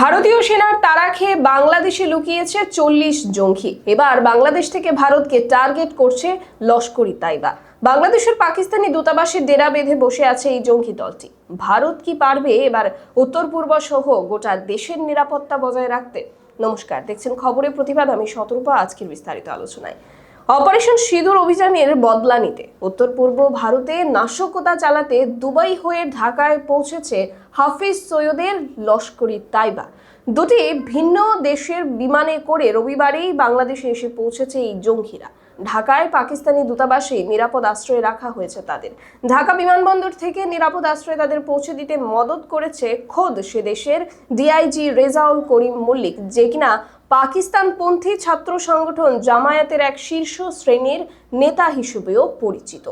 ভারতীয় সেনার তারা খেয়ে বাংলাদেশে লুকিয়েছে চল্লিশ জঙ্গি। এবার বাংলাদেশ থেকে ভারতকে টার্গেট করছে লস্করি তাইবা। বাংলাদেশের পাকিস্তানি দূতাবাসে ডেরা বেঁধে বসে আছে এই জঙ্গি দলটি। ভারত কি পারবে এবার উত্তর পূর্ব সহ গোটা দেশের নিরাপত্তা বজায় রাখতে? নমস্কার, দেখছেন খবরের প্রতিবাদ, আমি শতরূপা, আজকের বিস্তারিত আলোচনায়। অপারেশন সিঁদুর অভিযানের বদলা নিতে। উত্তর পূর্ব ভারতে নাশকতা চালাতে দুবাই হয়ে ঢাকায় পৌঁছেছে হাফিজ সৈয়দের লস্করি তাইবা। দুটি ভিন্ন দেশের বিমানে করে রবিবারেই বাংলাদেশে এসে পৌঁছেছে এই জঙ্গিরা। ঢাকায় পাকিস্তানি দূতাবাসে নিরাপদ আশ্রয়ে রাখা হয়েছে তাদের। ঢাকা বিমানবন্দর থেকে নিরাপদ আশ্রয়ে তাদের পৌঁছে দিতে মদত করেছে খোদ সে দেশের ডিআইজি রেজাউল করিম মল্লিক, যে কিনা পাকিস্তানপন্থী ছাত্র সংগঠন জামায়াতের এক শীর্ষ শ্রেণির নেতা হিসেবেও পরিচিত।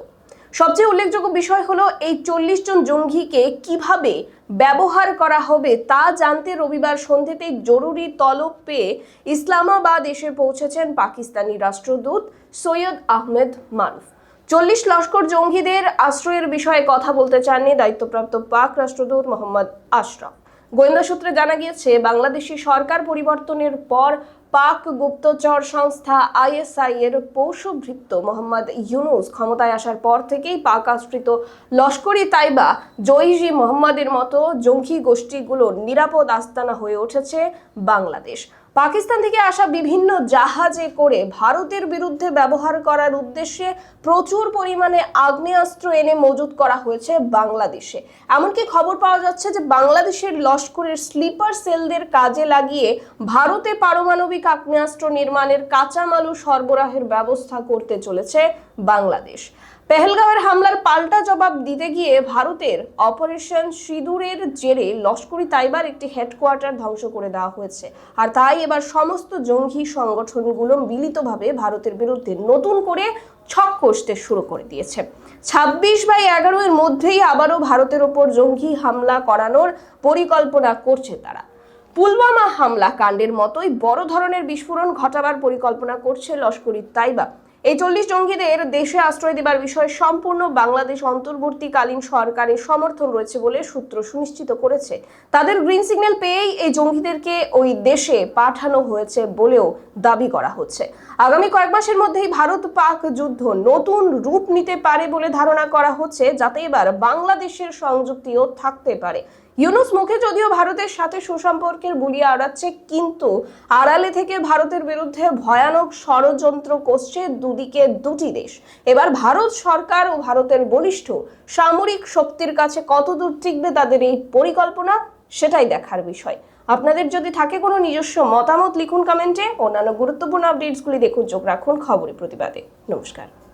সবচেয়ে উল্লেখযোগ্য বিষয় হলো এই চল্লিশ জন জঙ্গিকে কীভাবে ব্যবহার করা হবে তা জানতে রবিবার সন্ধ্যেতে জরুরি তলব পেয়ে ইসলামাবাদ এসে পৌঁছেছেন পাকিস্তানি রাষ্ট্রদূত সৈয়দ আহমেদ মারুফ। চল্লিশ লস্কর জঙ্গিদের আশ্রয়ের বিষয়ে কথা বলতে চাননি দায়িত্বপ্রাপ্ত পাক রাষ্ট্রদূত মোহাম্মদ আশরাফ। গোয়েন্দা সূত্রে জানা গিয়েছে, বাংলাদেশি সরকার পরিবর্তনের পর পাক গুপ্তচর সংস্থা আইএসআই এর পৌষভৃত্ত মোহাম্মদ ইউনুস ক্ষমতায় আসার পর থেকেই পাক আশ্রিত লস্করি তাইবা জৈজি মোহাম্মদের মতো জঙ্গি গোষ্ঠীগুলো নিরাপদ আস্তানা হয়ে উঠেছে বাংলাদেশ। পাকিস্তান থেকে আসা বিভিন্ন জাহাজে করে ভারতের বিরুদ্ধে ব্যবহার করার উদ্দেশ্যে প্রচুর পরিমাণে আগ্নেয়াস্ত্র এনে মজুত করা হয়েছে বাংলাদেশে। এমনকি খবর পাওয়া যাচ্ছে যে বাংলাদেশের লস্করের স্লিপার সেলদের কাজে লাগিয়ে ভারতে পারমাণবিক আগ্নেয়াস্ত্র নির্মাণের কাঁচামালু সরবরাহের ব্যবস্থা করতে চলেছে বাংলাদেশ। পেহেলগাঁওয়ের হামলার পাল্টা জবাব দিতে গিয়ে ভারতের অপারেশন সিঁদুরের জেরে লস্করি তাইবার একটি হেডকোয়ার্টার ধ্বংস করে দেওয়া হয়েছে। আর তাই এবার সমস্ত জঙ্গি সংগঠনগুলো মিলিতভাবে ভারতের বিরুদ্ধে নতুন করে ছক কষতে শুরু করে দিয়েছে। ছাব্বিশ বাই এগারো এর মধ্যেই আবারও ভারতের ওপর জঙ্গি হামলা করানোর পরিকল্পনা করছে তারা। পুলওয়ামা হামলা কাণ্ডের মতোই বড় ধরনের বিস্ফোরণ ঘটাবার পরিকল্পনা করছে লস্করি তাইবা। এই চল্লিশ জঙ্গিদের দেশে আশ্রয় দেবার বিষয়ে সম্পূর্ণ বাংলাদেশ অন্তর্বর্তীকালীন সরকারের সমর্থন রয়েছে বলে সূত্র সুনিশ্চিত করেছে। তাদের গ্রিন সিগন্যাল পেয়েই এই জঙ্গিদেরকে ওই দেশে পাঠানো হয়েছে বলেও দাবি করা হচ্ছে। আগামী কয়েক মাসের মধ্যেই ভারত পাক যুদ্ধ নতুন রূপ নিতে পারে বলে ধারণা করা হচ্ছে, যাতে এবার বাংলাদেশের সংযুক্তিও থাকতে পারে। ইউনুস মুখে যদিও ভারতের সাথে সুসম্পর্কের বুলিয়া আড়াচ্ছে, কিন্তু আড়ালে থেকে ভারতের বিরুদ্ধে ভয়ানক ষড়যন্ত্র করছে দুদিকে দুটি দেশ। এবার ভারত সরকার ও ভারতের বলিষ্ঠ সামরিক শক্তির কাছে কতদূর টিকবে তাদের এই পরিকল্পনা, সেটাই দেখার বিষয়। আপনাদের যদি থাকে কোনো নিজস্ব মতামত, লিখুন কমেন্টে। অন্যান্য গুরুত্বপূর্ণ আপডেটসগুলি দেখুন, চোখ রাখুন খবরের প্রতিবাদে। নমস্কার।